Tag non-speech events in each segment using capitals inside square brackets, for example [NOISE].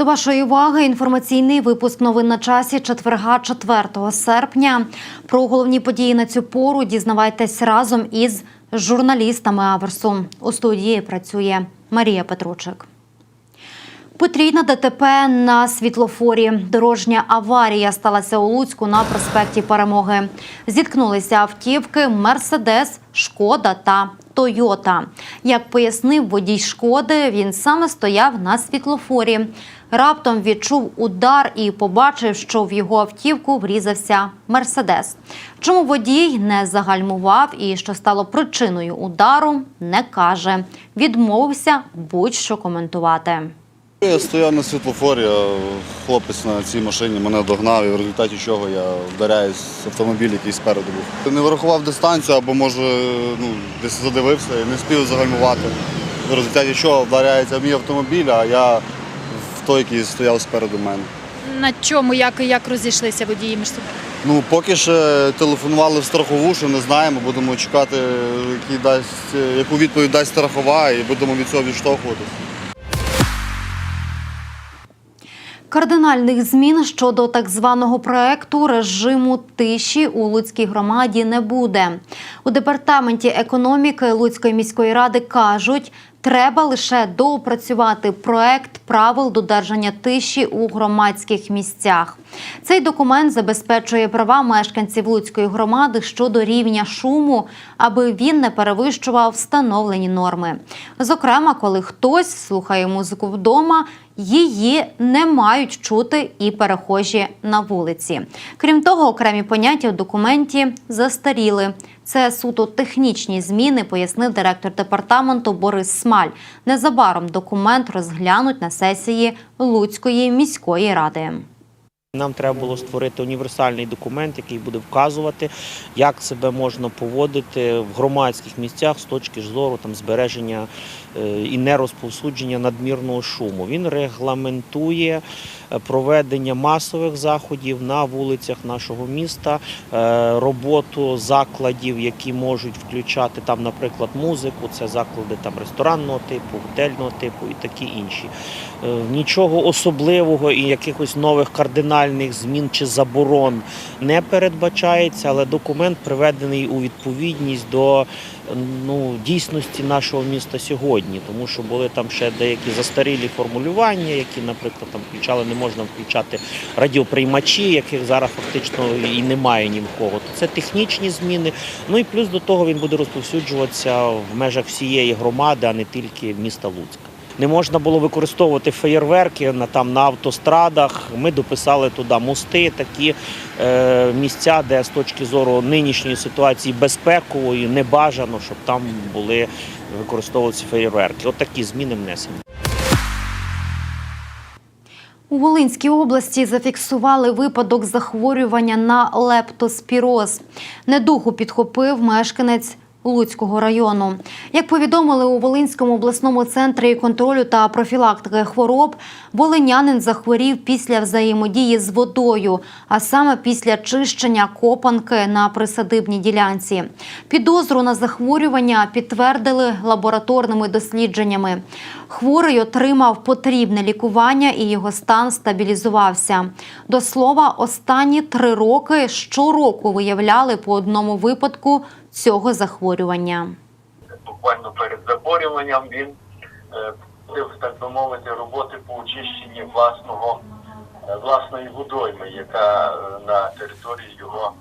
До вашої уваги інформаційний випуск новин на часі четверга 4 серпня. Про головні події на цю пору дізнавайтесь разом із журналістами Аверсу. У студії працює Марія Петручик. Потрійна ДТП на світлофорі. Дорожня аварія сталася у Луцьку на проспекті Перемоги. Зіткнулися автівки Мерседес, Шкода та Тойота. Як пояснив водій шкоди, він саме стояв на світлофорі. Раптом відчув удар і побачив, що в його автівку врізався Мерседес. Чому водій не загальмував і що стало причиною удару, не каже. Відмовився будь-що коментувати. Я стояв на світлофорі, а хлопець на цій машині мене догнав, і в результаті чого я вдаряюсь в автомобіль, який спереду був. Не врахував дистанцію або, може, ну, десь задивився і не спів загальмувати. В результаті чого вдаряється мій автомобіль, а я в той, який стояв спереду мене. На чому, як, як розійшлися водії між собою? Ну, поки ще телефонували в страхову, що не знаємо, будемо чекати, який дасть, яку відповідь дасть страхова, і будемо від цього відштовхуватися. Кардинальних змін щодо так званого проекту режиму тиші у Луцькій громаді не буде. У департаменті економіки Луцької міської ради кажуть, треба лише доопрацювати проект правил додержання тиші у громадських місцях. Цей документ забезпечує права мешканців Луцької громади щодо рівня шуму, аби він не перевищував встановлені норми. Зокрема, коли хтось слухає музику вдома, її не мають чути і перехожі на вулиці. Крім того, окремі поняття у документі застаріли. Це суто технічні зміни, пояснив директор департаменту Борис Смаль. Незабаром документ розглянуть на сесії Луцької міської ради. Нам треба було створити універсальний документ, який буде вказувати, як себе можна поводити в громадських місцях з точки зору там збереження і нерозповсюдження надмірного шуму. Він регламентує е, проведення масових заходів на вулицях нашого міста, е, роботу закладів, які можуть включати там, наприклад, музику, це заклади там ресторанного типу, готельного типу і такі інші. Е, Нічого особливого і якихось нових кардинальних змін чи заборон не передбачається, але документ приведений у відповідність до ну, дійсності нашого міста сьогодні, тому що були там ще деякі застарілі формулювання, які, наприклад, там включали, не можна включати радіоприймачі, яких зараз фактично і немає ні в кого. То це технічні зміни. Ну і плюс до того він буде розповсюджуватися в межах всієї громади, а не тільки міста Луцька. Не можна було використовувати феєрверки на там на автострадах. Ми дописали туди мости, такі е, місця, де з точки зору нинішньої ситуації безпекової не бажано, щоб там були використовуватися феєрверки. От такі зміни внесені. У Волинській області зафіксували випадок захворювання на лептоспіроз. Недугу підхопив мешканець Луцького району. Як повідомили у Волинському обласному центрі контролю та профілактики хвороб, волинянин захворів після взаємодії з водою, а саме після чищення копанки на присадибній ділянці. Підозру на захворювання підтвердили лабораторними дослідженнями. Хворий отримав потрібне лікування і його стан стабілізувався. До слова, останні три роки щороку виявляли по одному випадку цього захворювання. буквально перед захворюванням він е, проводив, так би мовити, роботи по очищенні власного е, власної водойми, яка е, на території його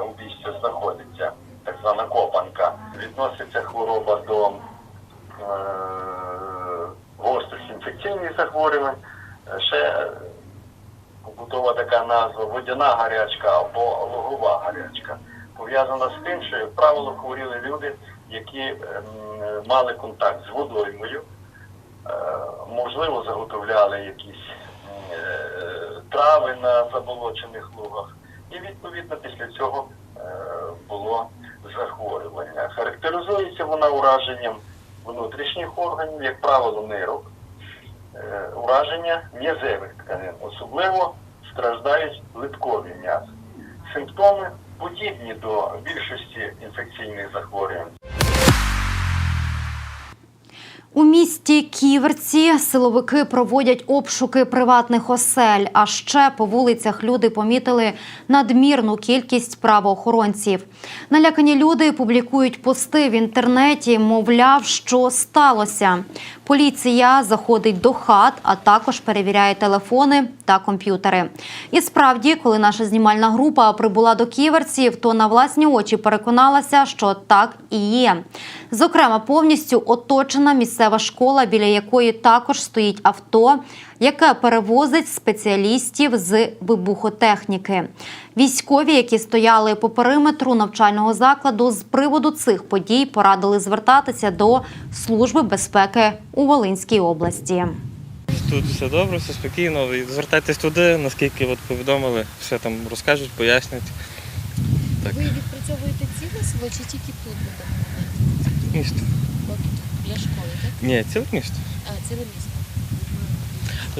обійстя знаходиться, так звана копанка. Відноситься хвороба до гострих інфекційних захворювань. Ще побутова така назва водяна гарячка або логова гарячка. Пов'язана з тим, що, як правило, хворіли люди, які ем, мали контакт з водоймою, е, можливо, заготовляли якісь е, трави на заболочених лугах. І відповідно після цього е, було захворювання. Характеризується вона ураженням внутрішніх органів, як правило, нирок, ураження м'язевих тканин. Особливо страждають литкові м'язи. Симптоми подібні до більшості інфекційних захворювань. У місті Ківерці силовики проводять обшуки приватних осель. А ще по вулицях люди помітили надмірну кількість правоохоронців. Налякані люди публікують пости в інтернеті, мовляв, що сталося. Поліція заходить до хат, а також перевіряє телефони та комп'ютери. І справді, коли наша знімальна група прибула до ківерців, то на власні очі переконалася, що так і є. Зокрема, повністю оточена місцева школа, біля якої також стоїть авто, яке перевозить спеціалістів з вибухотехніки. Військові, які стояли по периметру навчального закладу, з приводу цих подій порадили звертатися до Служби безпеки у Волинській області. Тут все добре, все спокійно. Звертайтесь туди, наскільки от повідомили, все там розкажуть, пояснять. Так. Ви відпрацьовуєте ціле село чи тільки тут? Місто. Для школи, так? Ні, ціле місто. А, ціле місто.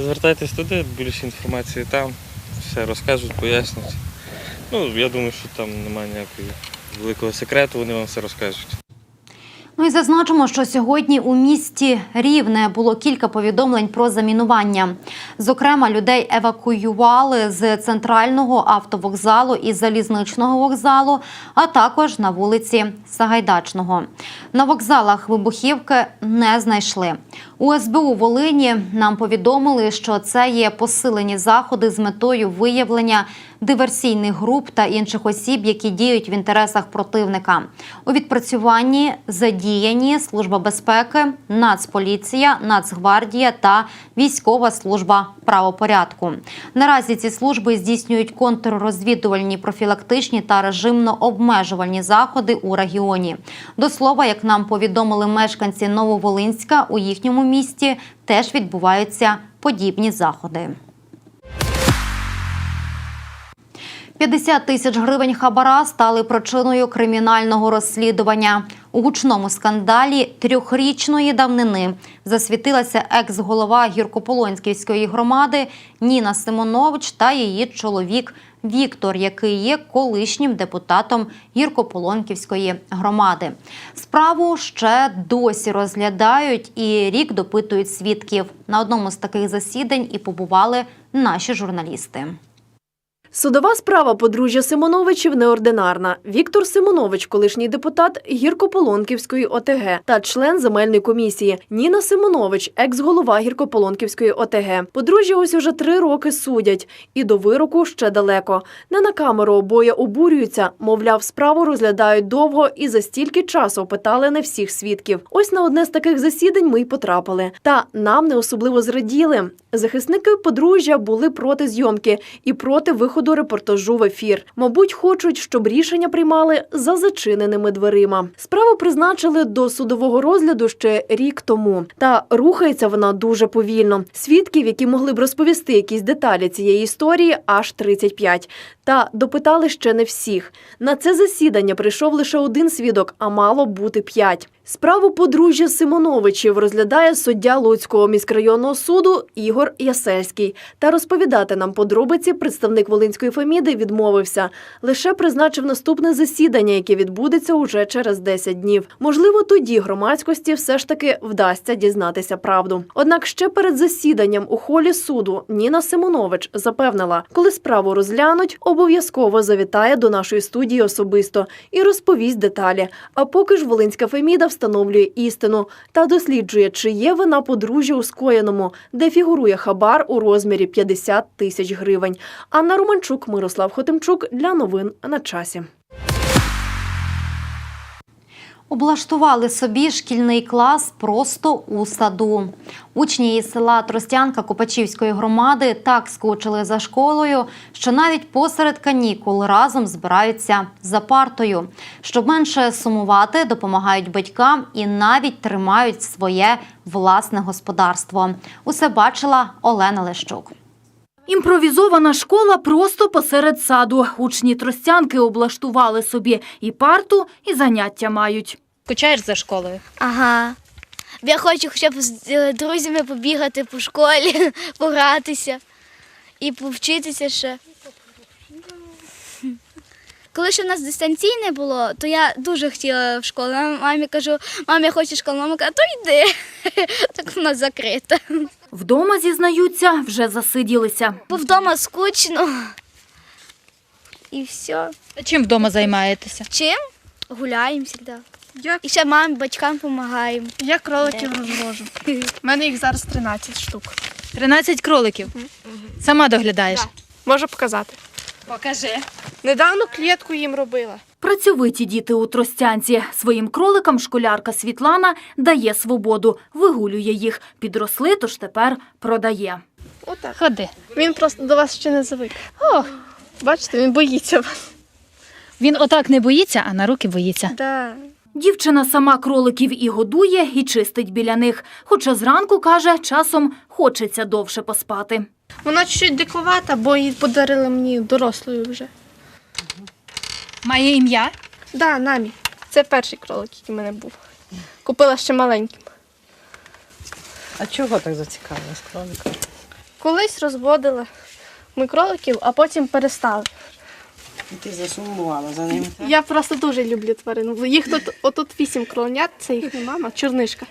Звертайтесь туди, більше інформації там, все розкажуть, пояснять. Ну, я думаю, що там немає ніякого великого секрету, вони вам все розкажуть. Ну і зазначимо, що сьогодні у місті Рівне було кілька повідомлень про замінування. Зокрема, людей евакуювали з центрального автовокзалу і залізничного вокзалу, а також на вулиці Сагайдачного. На вокзалах вибухівки не знайшли. У СБУ Волині нам повідомили, що це є посилені заходи з метою виявлення диверсійних груп та інших осіб, які діють в інтересах противника. У відпрацюванні задіяні Служба безпеки, Нацполіція, Нацгвардія та Військова служба правопорядку. Наразі ці служби здійснюють контррозвідувальні, профілактичні та режимно-обмежувальні заходи у регіоні. До слова, як нам повідомили мешканці Нововолинська, у їхньому місті теж відбуваються подібні заходи. 50 тисяч гривень хабара стали причиною кримінального розслідування. У гучному скандалі трьохрічної давнини засвітилася екс-голова Гіркополонськівської громади Ніна Симонович та її чоловік Віктор, який є колишнім депутатом Гіркополонківської громади. Справу ще досі розглядають і рік допитують свідків. На одному з таких засідань і побували наші журналісти. Судова справа подружжя Симоновичів неординарна. Віктор Симонович, колишній депутат Гіркополонківської ОТГ та член земельної комісії. Ніна Симонович, екс-голова Гіркополонківської ОТГ. Подружжя ось уже три роки судять, і до вироку ще далеко. Не на камеру обоє обурюються. Мовляв, справу розглядають довго і за стільки часу опитали не всіх свідків. Ось на одне з таких засідань ми й потрапили. Та нам не особливо зраділи. Захисники подружжя були проти зйомки і проти виходу репортажу в ефір. Мабуть, хочуть, щоб рішення приймали за зачиненими дверима. Справу призначили до судового розгляду ще рік тому. Та рухається вона дуже повільно. Свідків, які могли б розповісти якісь деталі цієї історії, аж 35. Та допитали ще не всіх. На це засідання прийшов лише один свідок, а мало бути п'ять. Справу подружжя Симоновичів розглядає суддя Луцького міськрайонного суду Ігор Ясельський. Та розповідати нам подробиці представник Волинської Феміди відмовився. Лише призначив наступне засідання, яке відбудеться уже через 10 днів. Можливо, тоді громадськості все ж таки вдасться дізнатися правду. Однак ще перед засіданням у холі суду Ніна Симонович запевнила, коли справу розглянуть, обов'язково завітає до нашої студії особисто і розповість деталі. А поки ж Волинська Феміда встановлює істину та досліджує, чи є вина подружжя у скоєному, де фігурує хабар у розмірі 50 тисяч гривень. Анна Романчук, Мирослав Хотимчук для новин на часі. Облаштували собі шкільний клас просто у саду. Учні із села Тростянка Копачівської громади так скучили за школою, що навіть посеред канікул разом збираються за партою. Щоб менше сумувати, допомагають батькам і навіть тримають своє власне господарство. Усе бачила Олена Лещук. Імпровізована школа просто посеред саду. Учні тростянки облаштували собі і парту, і заняття мають. Скучаєш за школою? Ага. Я хочу хоча б з е, друзями побігати по школі, [LAUGHS] погратися і повчитися ще. Коли ще в нас дистанційне було, то я дуже хотіла в школу. Я Мамі кажу, мам, я хочу в школу. Мама каже, то йди. [LAUGHS] Так вона закрита. Вдома, зізнаються, вже засиділися. Бо вдома скучно. І все. А Чим вдома займаєтеся? Чим? Гуляємо завжди. І ще мамі, батькам допомагаємо. Я кроликів розвожу. У мене їх зараз 13 штук. 13 кроликів. Сама доглядаєш. Можу показати. Покажи. Недавно клітку їм робила. Працьовиті діти у Тростянці. Своїм кроликам школярка Світлана дає свободу, вигулює їх. Підросли, тож тепер продає. Отак. Ходи. Він просто до вас ще не звик. О, Бачите, він боїться вас. він отак не боїться, а на руки боїться. Да. Дівчина сама кроликів і годує, і чистить біля них. Хоча зранку, каже, часом хочеться довше поспати. Вона чуть-чуть диковата, бо її подарили мені дорослою вже. Має ім'я? Да, намі. Це перший кролик, який в мене був. Купила ще маленьким. А чого так зацікавилась кролика? Колись розводила ми кроликів, а потім перестали. Ти засумувала за ними, так? Я просто дуже люблю тварин. Їх тут отут вісім кроленят, це їхня мама, чорнишка.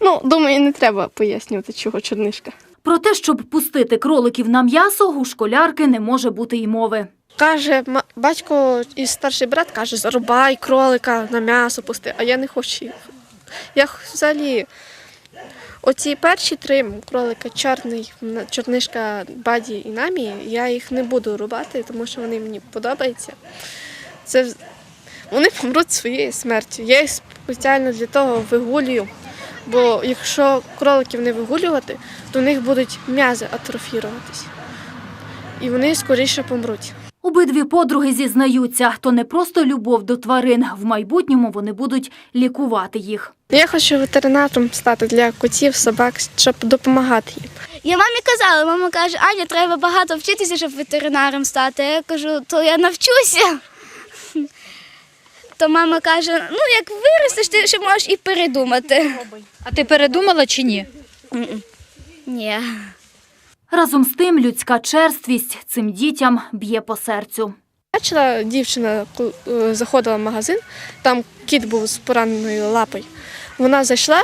Ну, думаю, не треба пояснювати, чого чорнишка. Про те, щоб пустити кроликів на м'ясо, у школярки не може бути й мови. Каже, батько і старший брат каже, зарубай кролика на м'ясо пусти, а я не хочу. Я взагалі, оці перші три кролика, чорний, чорнишка, баді і намі, я їх не буду рубати, тому що вони мені подобаються. Це вони помруть своєю смертю. Я їх спеціально для того вигулюю. Бо якщо кроликів не вигулювати, то в них будуть м'язи атрофіруватись. І вони скоріше помруть. Обидві подруги зізнаються, то не просто любов до тварин. В майбутньому вони будуть лікувати їх. Я хочу ветеринаром стати для котів, собак, щоб допомагати їм. Я мамі казала, мама каже, Аня, треба багато вчитися, щоб ветеринаром стати. Я кажу, то я навчуся. То мама каже, ну як виростеш, ти ще можеш і передумати. А ти передумала чи ні? Ні. Разом з тим, людська черствість цим дітям б'є по серцю. Бачила, дівчина коли, е, заходила в магазин, там кіт був з пораненою лапою. Вона зайшла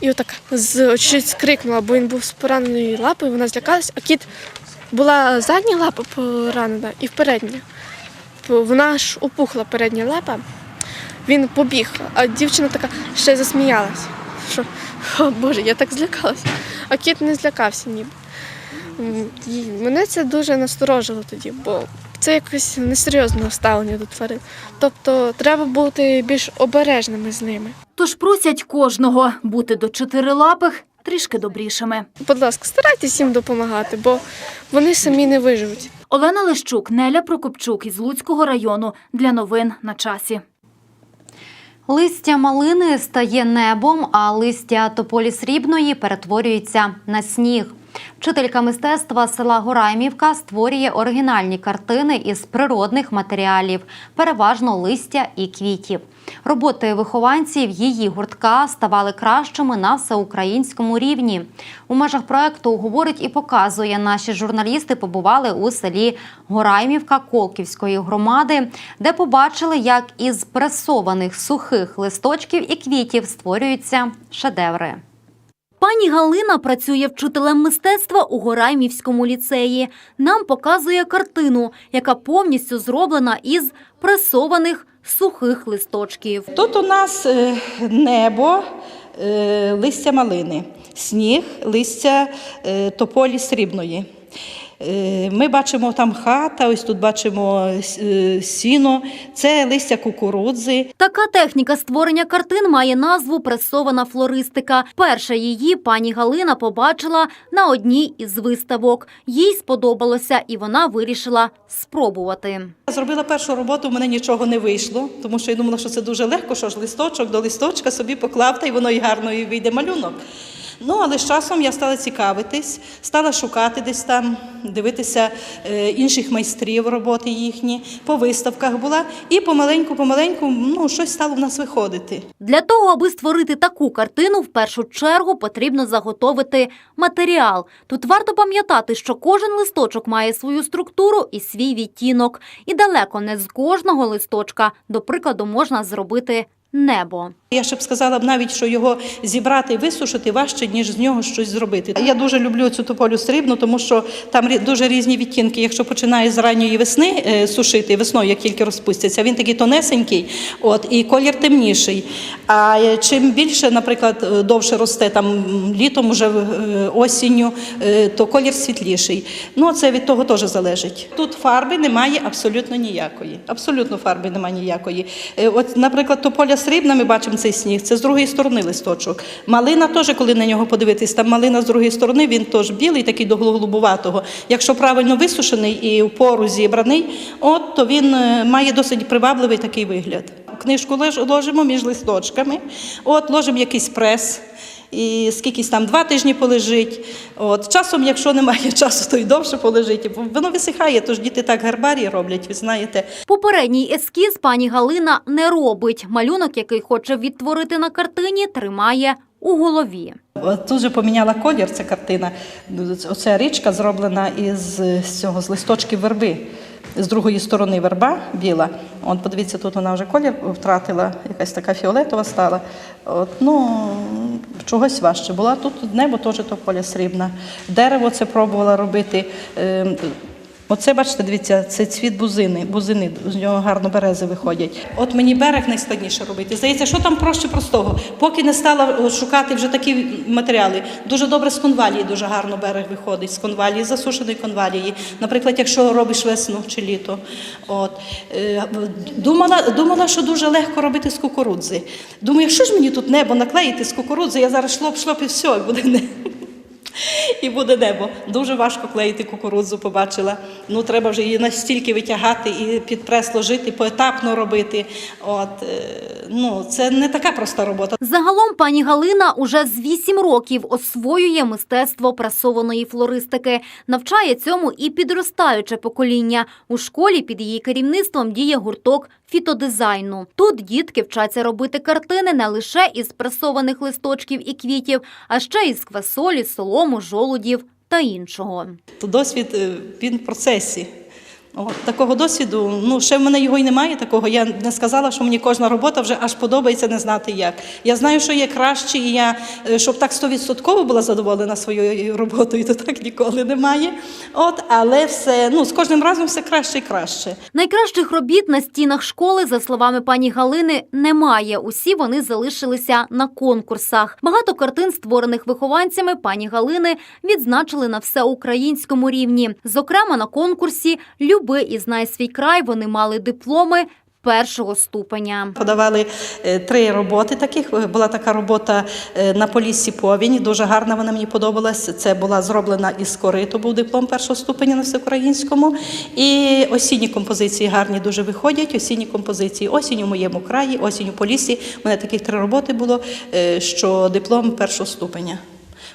і отак з щось скрикнула, бо він був з пораненою лапою, вона злякалась, а кіт була задня лапа поранена і передня. Вона ж опухла передня лапа. Він побіг, а дівчина така ще засміялась. Що, о Боже, я так злякалась. А кіт не злякався ніби. І Мене це дуже насторожило тоді, бо це якось несерйозне ставлення до тварин. Тобто треба бути більш обережними з ними. Тож просять кожного бути до чотирилапих трішки добрішими. Будь ласка, старайтесь їм допомагати, бо вони самі не виживуть. Олена Лещук, Неля Прокопчук із Луцького району для новин на часі. Листя малини стає небом, а листя тополі срібної перетворюється на сніг. Вчителька мистецтва села Гораймівка створює оригінальні картини із природних матеріалів, переважно листя і квітів. Роботи вихованців її гуртка ставали кращими на всеукраїнському рівні. У межах проекту говорить і показує, наші журналісти побували у селі Гораймівка Колківської громади, де побачили, як із пресованих сухих листочків і квітів створюються шедеври. Пані Галина працює вчителем мистецтва у Гораймівському ліцеї. Нам показує картину, яка повністю зроблена із пресованих сухих листочків. Тут у нас е, небо, е, листя малини, сніг, листя е, тополі срібної. Е, Ми бачимо там хата, ось тут бачимо е, сіно, це листя кукурудзи. Така техніка створення картин має назву пресована флористика. Перша її пані Галина побачила на одній із виставок. Їй сподобалося, і вона вирішила спробувати. Зробила першу роботу, в мене нічого не вийшло, тому що я думала, що це дуже легко, що ж листочок до листочка собі поклав, та й воно і гарно і вийде малюнок. Ну, але з часом я стала цікавитись, стала шукати десь там, дивитися е, інших майстрів роботи їхні, по виставках була, і помаленьку-помаленьку ну, щось стало в нас виходити. Для того, аби створити таку картину, в першу чергу потрібно заготовити матеріал. Тут варто пам'ятати, що кожен листочок має свою структуру і свій відтінок. І далеко не з кожного листочка, до прикладу, можна зробити небо. Я ще б сказала б навіть, що його зібрати і висушити важче, ніж з нього щось зробити. Я дуже люблю цю тополю срібну, тому що там дуже різні відтінки. Якщо починає з ранньої весни е, сушити, весною, як тільки розпустяться, він такий тонесенький, от, і колір темніший. А е, чим більше, наприклад, е, довше росте там літом, уже осінню, то колір світліший. Ну, це від того теж залежить. Тут фарби немає абсолютно ніякої. Абсолютно фарби немає ніякої. От, наприклад, тополя срібна, ми бачимо цей сніг, це з другої сторони листочок. Малина теж, коли на нього подивитись, там малина з другої сторони, він теж білий, такий до голубуватого. Якщо правильно висушений і в пору зібраний, от, то він е, має досить привабливий такий вигляд. Книжку ложимо між листочками, от, ложимо якийсь прес. І скількись там два тижні полежить. От часом, якщо немає [LAUGHS] часу, то й довше полежить. Воно висихає, тож діти так гарбарії роблять, ви знаєте. Попередній ескіз пані Галина не робить. Малюнок, який хоче відтворити на картині, тримає у голові. От Тут же поміняла колір ця картина. Оця річка зроблена із цього з листочків верби. З другої сторони верба біла. От подивіться, тут вона вже колір втратила, якась така фіолетова стала. От, ну, чогось важче була. Тут небо теж тополя срібна. Дерево це пробувала робити. Оце, бачите, дивіться, це цвіт бузини. Бузини, з нього гарно берези виходять. От мені берег найскладніше робити. Здається, що там проще простого. Поки не стала шукати вже такі матеріали. Дуже добре з конвалії, дуже гарно берег виходить. З конвалії, з засушеної конвалії. Наприклад, якщо робиш весну чи літо. От. Е, Думала, думала, що дуже легко робити з кукурудзи. Думаю, що ж мені тут небо наклеїти з кукурудзи, я зараз шлоп-шлоп і все, буде небо. І буде небо. Дуже важко клеїти кукурудзу, побачила. Ну, треба вже її настільки витягати і під прес ложити, поетапно робити. От, е, ну, це не така проста робота. Загалом пані Галина уже з 8 років освоює мистецтво прасованої флористики. Навчає цьому і підростаюче покоління. У школі під її керівництвом діє гурток фітодизайну. Тут дітки вчаться робити картини не лише із пресованих листочків і квітів, а ще із квасолі, солому, жолудів та іншого. То досвід е, він в процесі. От, такого досвіду, ну ще в мене його й немає такого. Я не сказала, що мені кожна робота вже аж подобається не знати як. Я знаю, що є краще, і я е, щоб так стовідсотково була задоволена своєю роботою, то так ніколи немає. От, але все ну з кожним разом все краще і краще. Найкращих робіт на стінах школи, за словами пані Галини, немає. Усі вони залишилися на конкурсах. Багато картин, створених вихованцями пані Галини, відзначили на всеукраїнському рівні. Зокрема, на конкурсі Люби і знай свій край вони мали дипломи першого ступеня. Подавали е, три роботи таких. Була така робота е, на поліссі повінь. Дуже гарна вона мені подобалась. Це була зроблена із кориту, був диплом першого ступеня на всеукраїнському. І осінні композиції гарні дуже виходять. Осінні композиції осінь у моєму краї, осінь у поліссі. У мене таких три роботи було, е, що диплом першого ступеня.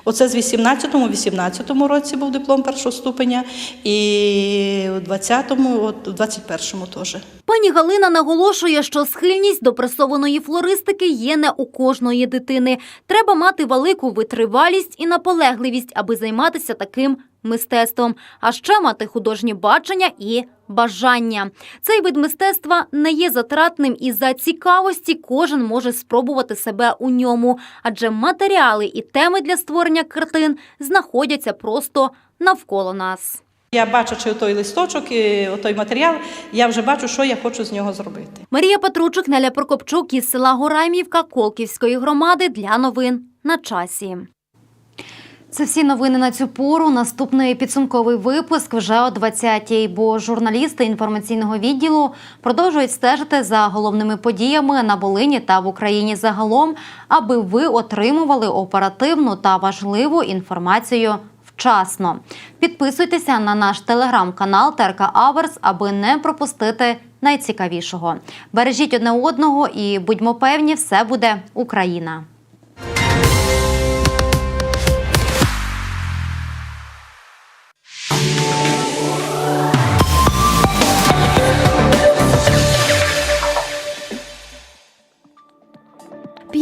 Оце з 18-му, 18-му році був диплом першого ступеня, і у 20-му, от у 21-му теж. Пані Галина наголошує, що схильність до пресованої флористики є не у кожної дитини. Треба мати велику витривалість і наполегливість, аби займатися таким мистецтвом, а ще мати художнє бачення і бажання. Цей вид мистецтва не є затратним і за цікавості кожен може спробувати себе у ньому, адже матеріали і теми для створення картин знаходяться просто навколо нас. Я бачачи той листочок, і той матеріал, я вже бачу, що я хочу з нього зробити. Марія Петручик, Неля Прокопчук із села Гораймівка Колківської громади для новин на часі. Це всі новини на цю пору. Наступний підсумковий випуск вже о 20-й, бо журналісти інформаційного відділу продовжують стежити за головними подіями на Волині та в Україні загалом, аби ви отримували оперативну та важливу інформацію вчасно. Підписуйтеся на наш телеграм-канал Терка Аверс, аби не пропустити найцікавішого. Бережіть одне одного і будьмо певні, все буде Україна.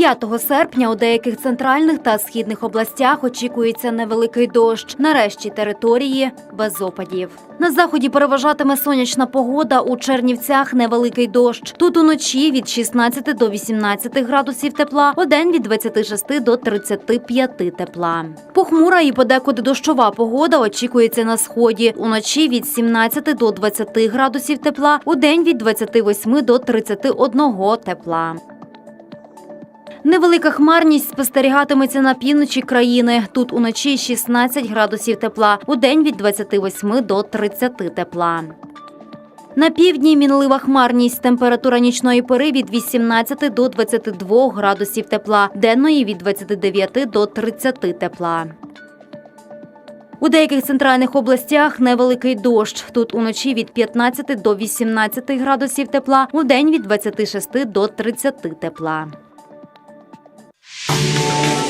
5 серпня у деяких центральних та східних областях очікується невеликий дощ. Нарешті території без опадів. На заході переважатиме сонячна погода. У Чернівцях невеликий дощ. Тут уночі від 16 до 18 градусів тепла, удень від 26 до 35 тепла. Похмура і подекуди дощова погода очікується на сході. Уночі від 17 до 20 градусів тепла, удень від 28 до 31 тепла. Невелика хмарність спостерігатиметься на півночі країни. Тут уночі 16 градусів тепла, удень від 28 до 30 тепла. На півдні мінлива хмарність. Температура нічної пори від 18 до 22 градусів тепла, денної від 29 до 30 тепла. У деяких центральних областях невеликий дощ. Тут уночі від 15 до 18 градусів тепла, удень від 26 до 30 тепла. Música